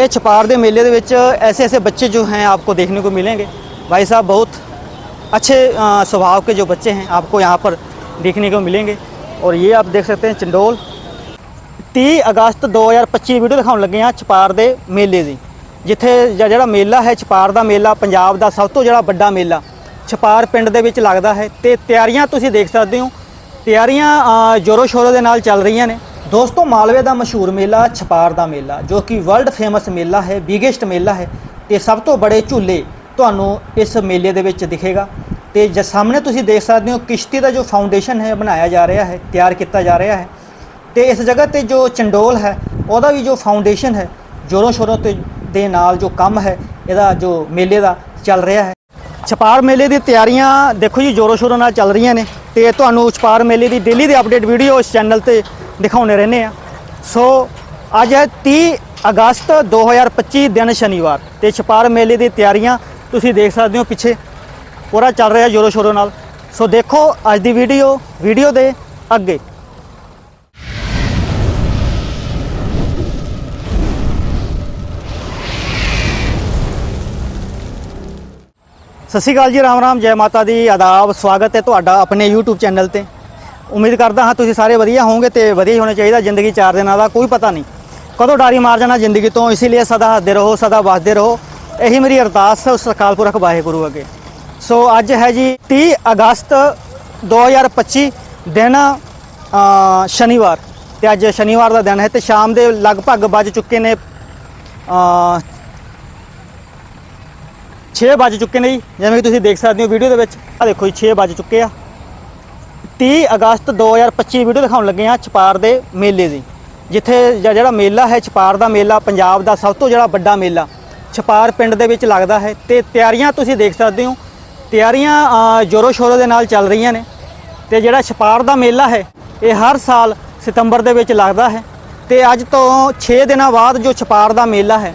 ये छपार ਦੇ ਮੇਲੇ ਦੇ ਵਿੱਚ ऐसे ऐसे बच्चे जो हैं आपको देखने को मिलेंगे भाई साहब बहुत अच्छे अ, स्वभाव के जो बच्चे हैं आपको यहाँ पर देखने को मिलेंगे और ये आप देख सकते हैं चंडोल 30 ਅਗਸਤ 2025 ਵੀਡੀਓ ਦਿਖਾਉਣ ਲੱਗੇ ਹਾਂ ਛਪਾਰ ਦੇ ਮੇਲੇ ਦੀ ਜਿੱਥੇ ਜ- ਜਿਹੜਾ ਮੇਲਾ ਹੈ ਛਪਾਰ ਦਾ ਮੇਲਾ ਪੰਜਾਬ ਦਾ ਸਭ ਤੋਂ ਜਿਹੜਾ ਵੱਡਾ ਮੇਲਾ ਛਪਾਰ ਪਿੰਡ ਦੇ ਵਿੱਚ ਲੱਗਦਾ ਹੈ ਤੇ ਤਿਆਰੀਆਂ ਤੁਸੀਂ ਦੇਖ ਸਕਦੇ ਹੋ ਤਿਆਰੀਆਂ ਅ, ਜ਼ੋਰੋ ਸ਼ੋਰੋ ਦੇ ਨਾਲ ਚੱਲ ਰਹੀਆਂ ਨੇ ਦੋਸਤੋ, ਮਾਲਵੇ ਦਾ ਮਸ਼ਹੂਰ ਮੇਲਾ ਛਪਾਰ ਦਾ ਮੇਲਾ, ਜੋ ਕਿ ਵਰਲਡ ਫੇਮਸ ਮੇਲਾ ਹੈ ਬਿਗੇਸਟ ਮੇਲਾ ਹੈ, ਤੇ ਸਭ ਤੋਂ ਬੜੇ ਝੂਲੇ ਤੁਹਾਨੂੰ ਇਸ ਮੇਲੇ ਦੇ ਵਿੱਚ ਦਿਖੇਗਾ। ਤੇ ਜ ਸਾਹਮਣੇ ਤੁਸੀਂ ਦੇਖ ਸਕਦੇ ਹੋ, ਕਿਸ਼ਤੀ ਦਾ ਜੋ ਫਾਊਂਡੇਸ਼ਨ ਹੈ, ਬਣਾਇਆ ਜਾ ਰਿਹਾ ਹੈ, ਤਿਆਰ ਕੀਤਾ ਜਾ ਰਿਹਾ ਹੈ। ਤੇ ਇਸ ਜਗ੍ਹਾ ਤੇ ਜੋ ਚੰਡੋਲ ਹੈ, ਉਹਦਾ ਵੀ ਜੋ ਫਾਊਂਡੇਸ਼ਨ ਹੈ ਜੋਰੋ ਸ਼ੋਰੋ ਤੇ ਦੇ ਨਾਲ ਜੋ ਕੰਮ ਹੈ, ਇਹਦਾ ਜੋ ਮੇਲੇ ਦਾ ਚੱਲ ਰਿਹਾ ਹੈ। ਛਪਾਰ ਮੇਲੇ ਦੀ ਤਿਆਰੀਆਂ ਦੇਖੋ ਜੀ ਜੋਰੋ ਸ਼ੋਰੋ ਨਾਲ ਚੱਲ ਰਹੀਆਂ ਨੇ। ਤੇ ਤੁਹਾਨੂੰ ਛਪਾਰ ਮੇਲੇ ਦੀ ਡੇਲੀ ਦੀ ਅਪਡੇਟ ਵੀਡੀਓ ਇਸ ਚੈਨਲ ਤੇ ਦਿਖਾਉਣੇ ਰਹਿੰਦੇ ਆ। ਸੋ ਅੱਜ ਹੈ 30 ਅਗਸਤ 2025 ਦਿਨ ਸ਼ਨੀਵਾਰ ਤੇ ਛਪਾਰ ਮੇਲੇ ਦੀ ਤਿਆਰੀਆਂ ਤੁਸੀਂ ਦੇਖ ਸਕਦੇ ਹੋ ਪਿੱਛੇ। ਪੂਰਾ ਚੱਲ ਰਿਹਾ ਜੋਰੋ ਸ਼ੋਰੋ ਨਾਲ। ਸੋ ਦੇਖੋ ਅੱਜ ਦੀ ਵੀਡੀਓ ਵੀਡੀਓ ਦੇ ਅੱਗੇ। ਸਤਿ ਸ਼੍ਰੀ ਅਕਾਲ ਜੀ, ਰਾਮ ਰਾਮ, ਜੈ ਮਾਤਾ ਦੀ ਆਦਾਬ, ਸਵਾਗਤ ਹੈ ਤੁਹਾਡਾ ਆਪਣੇ YouTube ਚੈਨਲ ਤੇ। ਉਮੀਦ ਕਰਦਾ ਹਾਂ ਤੁਸੀਂ ਸਾਰੇ ਵਧੀਆ ਹੋਵੋਗੇ ਤੇ ਵਧੀਆ ਹੀ ਹੋਣਾ ਚਾਹੀਦਾ ਜ਼ਿੰਦਗੀ ਚਾਰ ਦਿਨਾਂ ਦਾ ਕੋਈ ਪਤਾ ਨਹੀਂ। ਕਦੋਂ ਡਾਰੀ ਮਾਰ ਜਾਣਾ ਜ਼ਿੰਦਗੀ ਤੋਂ ਇਸ ਲਈ ਸਦਾ ਹੱਸਦੇ ਰਹੋ ਸਦਾ ਵਸਦੇ ਰਹੋ। ਇਹੀ ਮੇਰੀ ਅਰਦਾਸ ਹੈ ਉਸ ਅਕਾਲ ਪੁਰਖ ਵਾਹਿਗੁਰੂ ਅੱਗੇ। ਸੋ ਅੱਜ ਹੈ ਜੀ 30 ਅਗਸਤ 2025 ਦਿਨ ਸ਼ਨੀਵਾਰ। ਤੇ ਅੱਜ ਸ਼ਨੀਵਾਰ ਦਾ ਦਿਨ ਹੈ ਤੇ ਸ਼ਾਮ ਦੇ ਲਗਭਗ ਵੱਜ ਚੁੱਕੇ ਨੇ ਅ, 6 ਵੱਜ ਚੁੱਕੇ ਨੇ ਜੀ। ਜਿਵੇਂ ਕਿ ਤੁਸੀਂ ਦੇਖ ਸਕਦੇ ਹੋ ਵੀਡੀਓ ਦੇ ਵਿੱਚ। ਆ ਦੇਖੋ ਜੀ 6 ਵੱਜ ਚੁੱਕੇ ਆ। 30 ਅਗਸਤ 2025 ਵੀਡੀਓ ਦਿਖਾਉਣ ਲੱਗੇ ਹਾਂ ਛਪਾਰ ਦੇ ਮੇਲੇ ਦੀ, ਜਿੱਥੇ ਜ- ਜਿਹੜਾ ਮੇਲਾ ਹੈ, ਛਪਾਰ ਦਾ ਮੇਲਾ ਪੰਜਾਬ ਦਾ ਸਭ ਤੋਂ ਜਿਹੜਾ ਵੱਡਾ ਮੇਲਾ, ਛਪਾਰ ਪਿੰਡ ਦੇ ਵਿੱਚ ਲੱਗਦਾ ਹੈ ਤੇ ਤਿਆਰੀਆਂ ਤੁਸੀਂ ਦੇਖ ਸਕਦੇ ਹੋ, ਤਿਆਰੀਆਂ ਜ਼ੋਰੋ ਸ਼ੋਰੋ ਦੇ ਨਾਲ ਚੱਲ ਰਹੀਆਂ ਨੇ ਤੇ ਜਿਹੜਾ ਛਪਾਰ ਦਾ ਮੇਲਾ ਹੈ, ਇਹ ਹਰ ਸਾਲ ਸਤੰਬਰ ਦੇ ਵਿੱਚ ਲੱਗਦਾ ਹੈ ਤੇ ਅੱਜ ਤੋਂ 6 ਦਿਨਾਂ ਬਾਅਦ ਜੋ ਛਪਾਰ ਦਾ ਮੇਲਾ ਹੈ,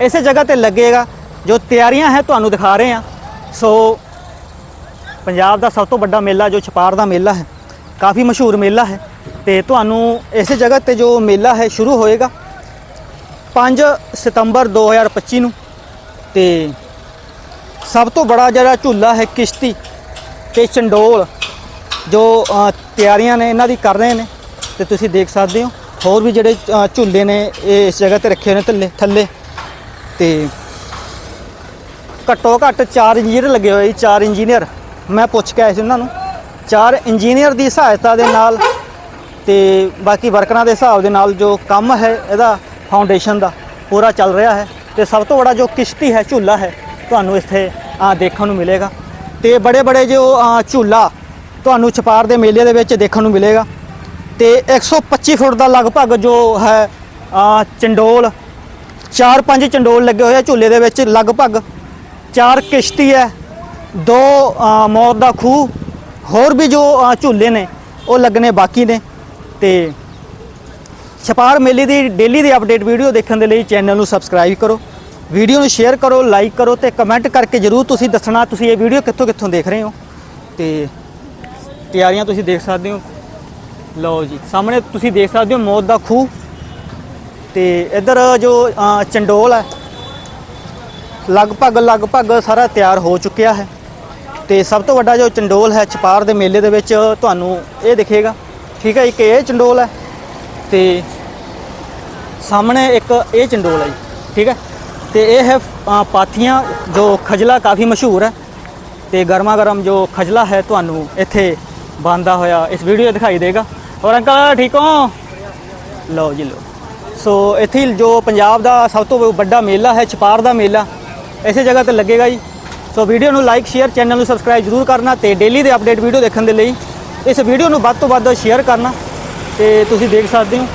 ਇਸੇ ਜਗ੍ਹਾ ਤੇ ਲੱਗੇਗਾ, ਜੋ ਤਿਆਰੀਆਂ ਹੈ ਤੁਹਾਨੂੰ ਦਿਖਾ ਰਹੇ ਹਾਂ। ਸੋ ਪੰਜਾਬ ਦਾ ਸਭ ਤੋਂ ਵੱਡਾ ਮੇਲਾ ਜੋ ਛਪਾਰ ਦਾ ਮੇਲਾ ਹੈ, ਕਾਫੀ ਮਸ਼ਹੂਰ ਮੇਲਾ ਹੈ ਤੇ ਤੁਹਾਨੂੰ ਇਸੇ ਜਗ੍ਹਾ ਤੇ ਜੋ ਮੇਲਾ ਹੈ ਸ਼ੁਰੂ ਹੋਏਗਾ 5 ਸਤੰਬਰ 2025 ਨੂੰ ਤੇ ਸਭ ਤੋਂ ਬੜਾ ਜਿਹੜਾ ਝੂਲਾ ਹੈ ਕਿਸ਼ਤੀ ਤੇ ਚੰਡੋਲ ਜੋ ਤਿਆਰੀਆਂ ਨੇ, ਇਹਨਾਂ ਦੀ ਕਰ ਰਹੇ ਨੇ ਤੇ ਤੁਸੀਂ ਦੇਖ ਸਕਦੇ ਹੋ, ਹੋਰ ਵੀ ਜਿਹੜੇ ਝੂਲੇ ਨੇ ਇਹ ਇਸ ਜਗ੍ਹਾ ਤੇ ਰੱਖੇ ਹੋਏ ਨੇ ਥੱਲੇ ਥੱਲੇ ਤੇ ਘੱਟੋ ਘੱਟ 4 ਇੰਜੀਨੀਅਰ ਲੱਗੇ ਹੋਏ ਜੀ 4 ਇੰਜੀਨੀਅਰ। ਮੈਂ ਪੁੱਛ ਕੇ ਆਇਆ ਸੀ ਉਹਨਾਂ ਨੂੰ। ਚਾਰ ਇੰਜੀਨੀਅਰ ਦੀ ਸਹਾਇਤਾ ਦੇ ਨਾਲ ਤੇ ਬਾਕੀ ਵਰਕਰਾਂ ਦੇ ਹਿਸਾਬ ਦੇ ਨਾਲ ਜੋ ਕੰਮ ਹੈ ਇਹਦਾ ਫਾਊਂਡੇਸ਼ਨ ਦਾ, ਪੂਰਾ ਚੱਲ ਰਿਹਾ ਹੈ ਤੇ ਸਭ ਤੋਂ ਬੜਾ ਜੋ ਕਿਸ਼ਤੀ ਹੈ, ਝੂਲਾ ਹੈ, ਤੁਹਾਨੂੰ ਇੱਥੇ ਦੇਖਣ ਨੂੰ ਮਿਲੇਗਾ। ਤੇ ਬੜੇ ਬੜੇ ਜੋ ਝੂਲਾ ਤੁਹਾਨੂੰ ਛਪਾਰ ਦੇ ਮੇਲੇ ਦੇ ਵਿੱਚ ਦੇਖਣ ਨੂੰ ਮਿਲੇਗਾ। ਤੇ 125 ਫੁੱਟ ਦਾ ਲਗਭਗ ਜੋ ਹੈ ਚੰਡੋਲ, ਚਾਰ ਪੰਜ ਚੰਡੋਲ ਲੱਗੇ ਹੋਏ ਆ ਝੂਲੇ ਦੇ ਵਿੱਚ। ਲਗਭਗ ਚਾਰ ਕਿਸ਼ਤੀ ਹੈ ਦੋ ਮੌਤ ਦਾ ਖੂਹ, ਹੋਰ ਵੀ ਜੋ ਝੂਲੇ ਨੇ, ਉਹ ਲੱਗਣੇ ਬਾਕੀ ਨੇ। ਤੇ ਛਪਾਰ ਮੇਲੇ ਦੀ ਡੇਲੀ ਦੀ ਅਪਡੇਟ ਵੀਡੀਓ ਦੇਖਣ ਦੇ ਲਈ ਚੈਨਲ ਨੂੰ ਸਬਸਕ੍ਰਾਈਬ ਕਰੋ। ਵੀਡੀਓ ਨੂੰ ਸ਼ੇਅਰ ਕਰੋ, ਲਾਈਕ ਕਰੋ ਤੇ ਕਮੈਂਟ ਕਰਕੇ ਜਰੂਰ ਤੁਸੀਂ ਦੱਸਣਾ, ਤੁਸੀਂ ਇਹ ਵੀਡੀਓ ਕਿੱਥੋਂ ਕਿੱਥੋਂ ਦੇਖ ਰਹੇ ਹੋ। ਤੇ ਤਿਆਰੀਆਂ ਤੁਸੀਂ ਦੇਖ ਸਕਦੇ ਹੋ। ਲਓ ਜੀ, ਸਾਹਮਣੇ ਤੁਸੀਂ ਦੇਖ ਸਕਦੇ ਹੋ ਮੌਤ ਦਾ ਖੂਹ। ਤੇ ਇੱਧਰ ਜੋ ਚੰਡੋਲ ਹੈ ਲਗਭਗ ਲਗਭਗ ਸਾਰਾ ਤਿਆਰ ਹੋ ਚੁੱਕਿਆ ਹੈ। ਤੇ ਸਭ ਤੋਂ ਵੱਡਾ ਜੋ ਚੰਡੋਲ ਹੈ ਛਪਾਰ ਦੇ ਮੇਲੇ ਦੇ ਵਿੱਚ ਤੁਹਾਨੂੰ ਇਹ ਦਿਖੇਗਾ। ਠੀਕ ਹੈ ਇੱਕ ਇਹ ਚੰਡੋਲ ਹੈ ਤੇ ਸਾਹਮਣੇ ਇੱਕ ਇਹ ਚੰਡੋਲ ਹੈ ਜੀ। ਠੀਕ ਹੈ? ਤੇ ਇਹ ਹੈ ਪਾਥੀਆਂ ਜੋ ਖਜਲਾ ਕਾਫੀ ਮਸ਼ਹੂਰ ਹੈ ਤੇ ਗਰਮਾ ਗਰਮ ਜੋ ਖਜਲਾ ਹੈ ਤੁਹਾਨੂੰ ਇੱਥੇ ਬੰਦਾ ਹੋਇਆ ਇਸ ਵੀਡੀਓ ਦਿਖਾਈ ਦੇਗਾ। ਔਰ ਅੰਕਲ, ਠੀਕ ਹੋ? ਲਓ ਜੀ, ਲਓ। ਸੋ ਇੱਥੇ ਜੋ ਪੰਜਾਬ ਦਾ ਸਭ ਤੋਂ ਵੱਡਾ ਮੇਲਾ ਹੈ ਛਪਾਰ ਦਾ ਮੇਲਾ, ਇਸੇ ਜਗ੍ਹਾ ਤੇ ਲੱਗੇਗਾ ਜੀ। ਸੋ ਵੀਡੀਓ ਨੂੰ ਲਾਈਕ ਸ਼ੇਅਰ ਚੈਨਲ ਨੂੰ ਸਬਸਕ੍ਰਾਈਬ ਜ਼ਰੂਰ ਕਰਨਾ ਤੇ ਡੇਲੀ ਦੇ ਅਪਡੇਟ ਵੀਡੀਓ ਦੇਖਣ ਦੇ ਲਈ ਇਸ ਵੀਡੀਓ ਨੂੰ ਵੱਧ ਤੋਂ ਵੱਧ ਸ਼ੇਅਰ ਕਰਨਾ ਤੇ ਤੁਸੀਂ ਦੇਖ ਸਕਦੇ ਹੋ।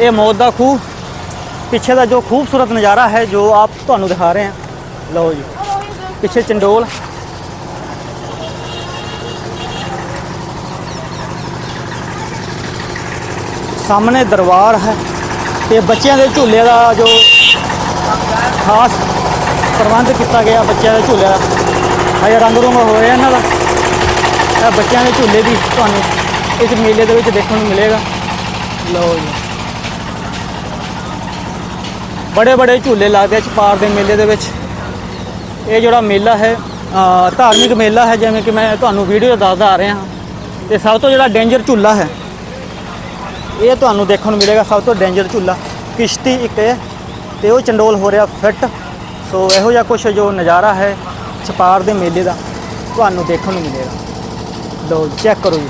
ਇਹ ਮੌਤ ਦਾ ਖੂਹ, ਪਿੱਛੇ ਦਾ ਜੋ ਖੂਬਸੂਰਤ ਨਜ਼ਾਰਾ ਹੈ ਜੋ ਆਪ ਤੁਹਾਨੂੰ ਦਿਖਾ ਰਹੇ ਹਾਂ। ਲਓ ਜੀ, ਪਿੱਛੇ ਚੰਡੋਲ। ਸਾਹਮਣੇ ਦਰਬਾਰ ਹੈ ਤੇ ਬੱਚਿਆਂ ਦੇ ਝੂਲੇ ਦਾ ਜੋ ਖਾਸ ਪ੍ਰਬੰਧ ਕੀਤਾ ਗਿਆ ਬੱਚਿਆਂ ਦੇ ਝੂਲਿਆਂ ਦਾ। ਹਜੇ ਰੰਗ ਰੂੰਗ ਹੋ ਰਿਹਾ ਇਹਨਾਂ ਦਾ। ਇਹ ਬੱਚਿਆਂ ਦੇ ਝੂਲੇ ਵੀ ਤੁਹਾਨੂੰ ਇਸ ਮੇਲੇ ਦੇ ਵਿੱਚ ਦੇਖਣ ਨੂੰ ਮਿਲੇਗਾ। ਲਓ ਜੀ। ਬੜੇ ਬੜੇ ਝੂਲੇ ਲੱਗਦੇ ਆ ਛਪਾਰ ਦੇ ਮੇਲੇ ਦੇ ਵਿੱਚ। ਇਹ ਜਿਹੜਾ ਮੇਲਾ ਹੈ ਧਾਰਮਿਕ ਮੇਲਾ ਹੈ, ਜਿਵੇਂ ਕਿ ਮੈਂ ਤੁਹਾਨੂੰ ਵੀਡੀਓ ਦੱਸਦਾ ਆ ਰਿਹਾ ਹਾਂ। ਤੇ ਸਭ ਤੋਂ ਜਿਹੜਾ ਡੇਂਜਰ ਝੂਲਾ ਹੈ, ਇਹ ਤੁਹਾਨੂੰ ਦੇਖਣ ਨੂੰ ਮਿਲੇਗਾ ਸਭ ਤੋਂ ਡੇਂਜਰ ਝੂਲਾ। ਕਿਸ਼ਤੀ ਇੱਕ ਹੈ, ਤੇ ਉਹ ਚੰਡੋਲ ਹੋ ਰਿਹਾ, ਫਿੱਟ। ਸੋ ਇਹੋ ਜਿਹਾ ਕੁਝ ਜੋ ਨਜ਼ਾਰਾ ਹੈ ਛਪਾਰ ਦੇ ਮੇਲੇ ਦਾ, ਤੁਹਾਨੂੰ ਦੇਖਣ ਨੂੰ ਮਿਲੇਗਾ। ਲਓ ਚੈੱਕ ਕਰੋ ਜੀ।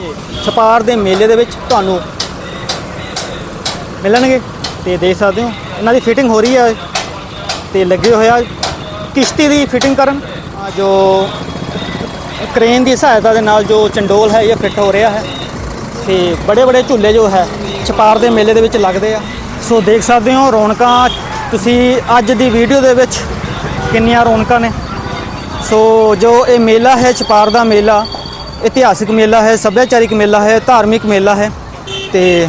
ਇਹ ਛਪਾਰ ਦੇ ਮੇਲੇ ਦੇ ਵਿੱਚ ਤੁਹਾਨੂੰ ਮਿਲਣਗੇ ਤੇ ਦੇਖ ਸਕਦੇ ਹੋ, ਇਹਨਾਂ ਦੀ ਫਿਟਿੰਗ ਹੋ ਰਹੀ ਹੈ। ਤੇ ਲੱਗੇ ਹੋਇਆ ਕਿਸ਼ਤੀ ਦੀ ਫਿਟਿੰਗ ਕਰਨ ਜੋ ਕ੍ਰੇਨ ਦੀ ਸਹਾਇਤਾ ਦੇ ਨਾਲ ਜੋ ਚੰਡੋਲ ਹੈ, ਇਹ ਫਿੱਟ ਹੋ ਰਿਹਾ ਹੈ। ਤੇ ਬੜੇ ਬੜੇ ਝੂਲੇ ਜੋ ਹੈ, ਛਪਾਰ ਦੇ ਮੇਲੇ ਦੇ ਵਿੱਚ ਲੱਗਦੇ ਆ। ਸੋ ਦੇਖ ਸਕਦੇ ਹੋ, ਰੌਣਕਾਂ ਤੁਸੀਂ ਅੱਜ ਦੀ ਵੀਡੀਓ ਦੇ ਵਿੱਚ ਕਿੰਨੀਆਂ ਰੌਣਕਾਂ ਨੇ। ਸੋ ਜੋ ਇਹ ਮੇਲਾ ਹੈ, ਛਪਾਰ ਦਾ ਮੇਲਾ, ਇਤਿਹਾਸਿਕ ਮੇਲਾ ਹੈ, ਸੱਭਿਆਚਾਰਿਕ ਮੇਲਾ ਹੈ, ਧਾਰਮਿਕ ਮੇਲਾ ਹੈ, ਤੇ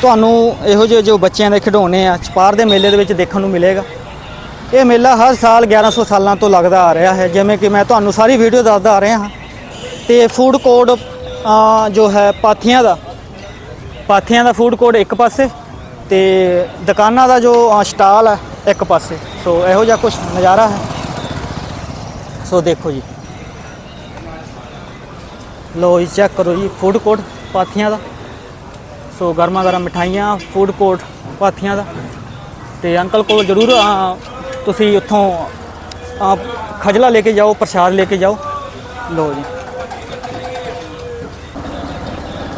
ਤੁਹਾਨੂੰ ਇਹੋ ਜਿਹੇ ਜੋ ਬੱਚਿਆਂ ਦੇ ਖਿਡੌਣੇ ਆ, ਛਪਾਰ ਦੇ ਮੇਲੇ ਦੇ ਵਿੱਚ ਦੇਖਣ ਨੂੰ ਮਿਲੇਗਾ। ਇਹ ਮੇਲਾ ਹਰ ਸਾਲ 1100 ਸਾਲਾਂ ਤੋਂ ਲੱਗਦਾ ਆ ਰਿਹਾ ਹੈ, ਜਿਵੇਂ ਕਿ ਮੈਂ ਤੁਹਾਨੂੰ ਸਾਰੀ ਵੀਡੀਓ ਦੱਸਦਾ ਆ ਰਿਹਾ ਹਾਂ। ਤੇ ਫੂਡ ਕੋਡ ਜੋ ਹੈ, ਪਾਥੀਆਂ ਦਾ ਪਾਥੀਆਂ ਦਾ ਫੂਡ ਕੋਡ ਇੱਕ ਪਾਸੇ ਤੇ ਦੁਕਾਨਾਂ ਦਾ ਜੋ ਸਟਾਲ ਹੈ ਇੱਕ ਪਾਸੇ ਸੋ ਇਹੋ ਜਿਹਾ ਕੁਝ ਨਜ਼ਾਰਾ ਹੈ। ਸੋ ਦੇਖੋ ਜੀ। ਲੋ ਜੀ ਚੈੱਕ ਕਰੋ ਜੀ ਫੂਡ ਕੋਰਟ ਪਾਥੀਆਂ ਦਾ। ਸੋ ਗਰਮਾ ਗਰਮ ਮਠਾਈਆਂ ਫੂਡ ਕੋਰਟ ਪਾਥੀਆਂ ਦਾ। ਤੇ ਅੰਕਲ ਕੋਲ ਜਰੂਰ ਤੁਸੀਂ ਉੱਥੋਂ ਅ, ਖਜਲਾ ਲੈ ਕੇ ਜਾਓ ਪ੍ਰਸ਼ਾਦ ਲੈ ਕੇ ਜਾਓ। ਲੋ ਜੀ।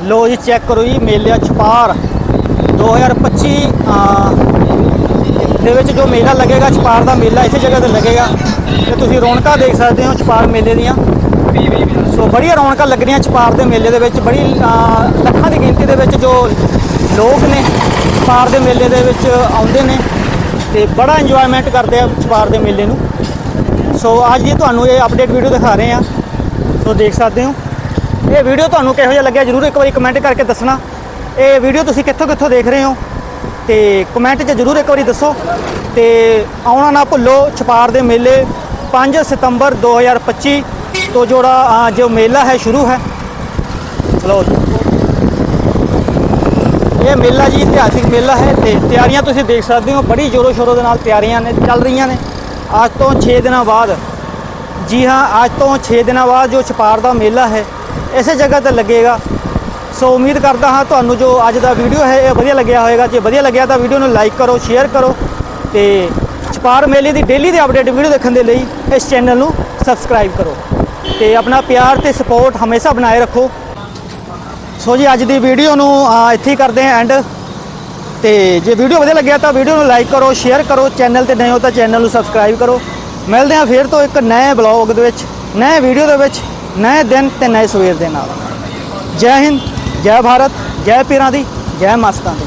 ਲੋ ਜੀ ਚੈੱਕ ਕਰੋ ਜੀ ਮੇਲਿਆ ਛਪਾਰ। 2025 ਅ, ਦੇ ਵਿੱਚ ਜੋ ਮੇਲਾ ਲੱਗੇਗਾ ਛਪਾਰ ਦਾ ਮੇਲਾ ਇਸੇ ਜਗ੍ਹਾ ਤੇ ਲੱਗੇਗਾ। ਤੇ ਤੁਸੀਂ ਰੌਣਕਾਂ ਦੇਖ ਸਕਦੇ ਹੋ ਛਪਾਰ ਮੇਲੇ ਦੀਆਂ। ਸੋ ਬੜੀਆਂ ਰੌਣਕਾਂ ਲੱਗ ਰਹੀਆਂ ਛਪਾਰ ਦੇ ਮੇਲੇ ਦੇ ਵਿੱਚ। ਬੜੀ ਲੱਖਾਂ ਦੀ ਗਿਣਤੀ ਦੇ ਵਿੱਚ ਜੋ ਲੋਕ ਨੇ ਛਪਾਰ ਦੇ ਮੇਲੇ ਦੇ ਵਿੱਚ ਆਉਂਦੇ ਨੇ ਤੇ ਬੜਾ ਇੰਜੋਇਮੈਂਟ ਕਰਦੇ ਆ ਛਪਾਰ ਦੇ ਮੇਲੇ ਨੂੰ। ਸੋ ਅੱਜ ਜੀ ਤੁਹਾਨੂੰ ਇਹ ਅਪਡੇਟ ਵੀਡੀਓ ਦਿਖਾ ਰਹੇ ਆ ਸੋ ਦੇਖ ਸਕਦੇ ਹੋ। ਇਹ ਵੀਡੀਓ ਤੁਹਾਨੂੰ ਕਿਹੋ ਜਿਹਾ ਲੱਗਿਆ ਜਰੂਰ ਇੱਕ ਵਾਰੀ ਕਮੈਂਟ ਕਰਕੇ ਦੱਸਣਾ। ਇਹ ਵੀਡੀਓ ਤੁਸੀਂ ਕਿੱਥੋਂ ਕਿੱਥੋਂ ਦੇਖ ਰਹੇ ਹੋ? ਤੇ ਕਮੈਂਟ 'ਚ ਜਰੂਰ ਇੱਕ ਵਾਰੀ ਦੱਸੋ। ਤੇ ਆਉਣਾ ਨਾ ਭੁੱਲੋ, ਛਪਾਰ ਦੇ ਮੇਲੇ 5 ਸਤੰਬਰ 2025 ਤੋਂ ਜਿਹੜਾ ਜੋ ਮੇਲਾ ਹੈ, ਸ਼ੁਰੂ ਹੈ। ਲਓ ਇਹ ਮੇਲਾ ਜੀ ਇਤਿਹਾਸਿਕ ਮੇਲਾ ਹੈ ਤੇ ਤਿਆਰੀਆਂ ਤੁਸੀਂ ਦੇਖ ਸਕਦੇ ਹੋ। ਬੜੀ ਜ਼ੋਰੋ ਸ਼ੋਰੋ ਦੇ ਨਾਲ ਤਿਆਰੀਆਂ ਨੇ, ਚੱਲ ਰਹੀਆਂ ਨੇ। ਅੱਜ ਤੋਂ 6 ਦਿਨਾਂ ਬਾਅਦ। ਜੀ ਹਾਂ, ਅੱਜ ਤੋਂ 6 ਦਿਨਾਂ ਬਾਅਦ ਜੋ ਛਪਾਰ ਦਾ ਮੇਲਾ ਹੈ, ਇਸੇ ਜਗ੍ਹਾ ਤੇ ਲੱਗੇਗਾ। ਸੋ ਉਮੀਦ ਕਰਦਾ ਹਾਂ ਤੁਹਾਨੂੰ ਜੋ ਅੱਜ ਦਾ ਵੀਡੀਓ ਹੈ, ਇਹ ਵਧੀਆ ਲੱਗਿਆ ਹੋਵੇਗਾ। ਜੇ ਵਧੀਆ ਲੱਗਿਆ ਤਾਂ ਵੀਡੀਓ ਨੂੰ ਲਾਈਕ ਕਰੋ ਸ਼ੇਅਰ ਕਰੋ ਤੇ ਛਪਾਰ ਮੇਲੇ ਦੀ ਡੇਲੀ ਦੇ ਅਪਡੇਟ ਵੀਡੀਓ ਦੇਖਣ ਦੇ ਲਈ ਇਸ ਚੈਨਲ ਨੂੰ ਸਬਸਕ੍ਰਾਈਬ ਕਰੋ ਤੇ ਆਪਣਾ ਪਿਆਰ ਤੇ ਸਪੋਰਟ ਹਮੇਸ਼ਾ ਬਣਾਏ ਰੱਖੋ। ਸੋ ਜੀ, ਅੱਜ ਦੀ ਵੀਡੀਓ ਨੂੰ ਇੱਥੇ ਹੀ ਕਰਦੇ ਹਾਂ ਐਂਡ ਤੇ ਜੇ ਵੀਡੀਓ ਵਧੀਆ ਲੱਗਿਆ ਤਾਂ ਵੀਡੀਓ ਨੂੰ ਲਾਈਕ ਕਰੋ ਸ਼ੇਅਰ ਕਰੋ ਚੈਨਲ ਤੇ ਨਵੇਂ ਹੋ ਤਾਂ ਚੈਨਲ ਨੂੰ ਸਬਸਕ੍ਰਾਈਬ ਕਰੋ। ਮਿਲਦੇ ਹਾਂ ਫੇਰ ਤੋਂ ਇੱਕ ਨਵੇਂ ਬਲੌਗ ਦੇ ਵਿੱਚ ਨਵੇਂ ਵੀਡੀਓ ਦੇ ਵਿੱਚ ਨਵੇਂ ਦਿਨ ਤੇ ਨਵੇਂ ਸਵੇਰ ਦੇ ਨਾਲ। ਜੈ ਹਿੰਦ। ਜੈ ਭਾਰਤ ਜੈ ਪੀਰਾਂ ਦੀ ਜੈ ਮਸਤਾਂ ਦੀ।